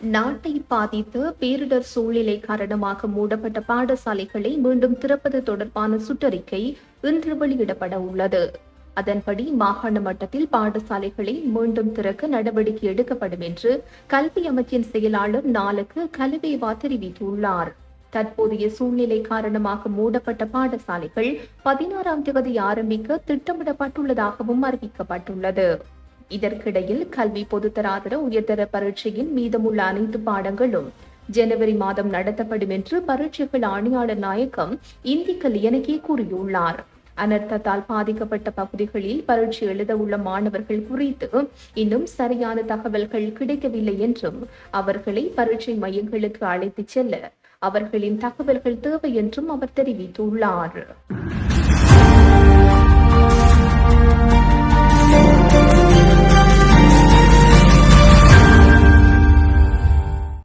நாட்டை பாதித்த பேரிடர் சூழ்நிலை காரணமாக மூடப்பட்ட பாடசாலைகளை மீண்டும் திறப்பது தொடர்பான சுற்றறிக்கை இன்று வெளியிடப்பட உள்ளது. அதன்படி மாகாண மட்டத்தில் பாடசாலைகளை மீண்டும் திறக்க நடவடிக்கை எடுக்கப்படும் என்று கல்வி அமைச்சின் செயலாளர் நாளுக்கு கலுவேவா தெரிவித்துள்ளார். தற்போதைய சூழ்நிலை காரணமாக மூடப்பட்ட பாடசாலைகள் பதினாறாம் தேதி ஆரம்பிக்க திட்டமிடப்பட்டுள்ளதாகவும் அறிவிக்கப்பட்டுள்ளது. இதற்கிடையில் கல்வி பொதுத்தராதர உயர்தர பரீட்சையின் மீதமுள்ள அனைத்து பாடங்களும் ஜனவரி மாதம் நடத்தப்படும் என்று பரீட்சைகள் ஆணையாளர் நாயகம் இந்தி லியனகே கூறியுள்ளார். அனர்த்தத்தால் பாதிக்கப்பட்ட பகுதிகளில் பரீட்சை எழுத உள்ள மாணவர்கள் குறித்து இன்னும் சரியான தகவல்கள் கிடைக்கவில்லை என்றும் அவர்களை பரீட்சை மையங்களுக்கு அழைத்துச் செல்ல அவர்களின் தகவல்கள் தேவை என்றும் அவர் தெரிவித்துள்ளார்.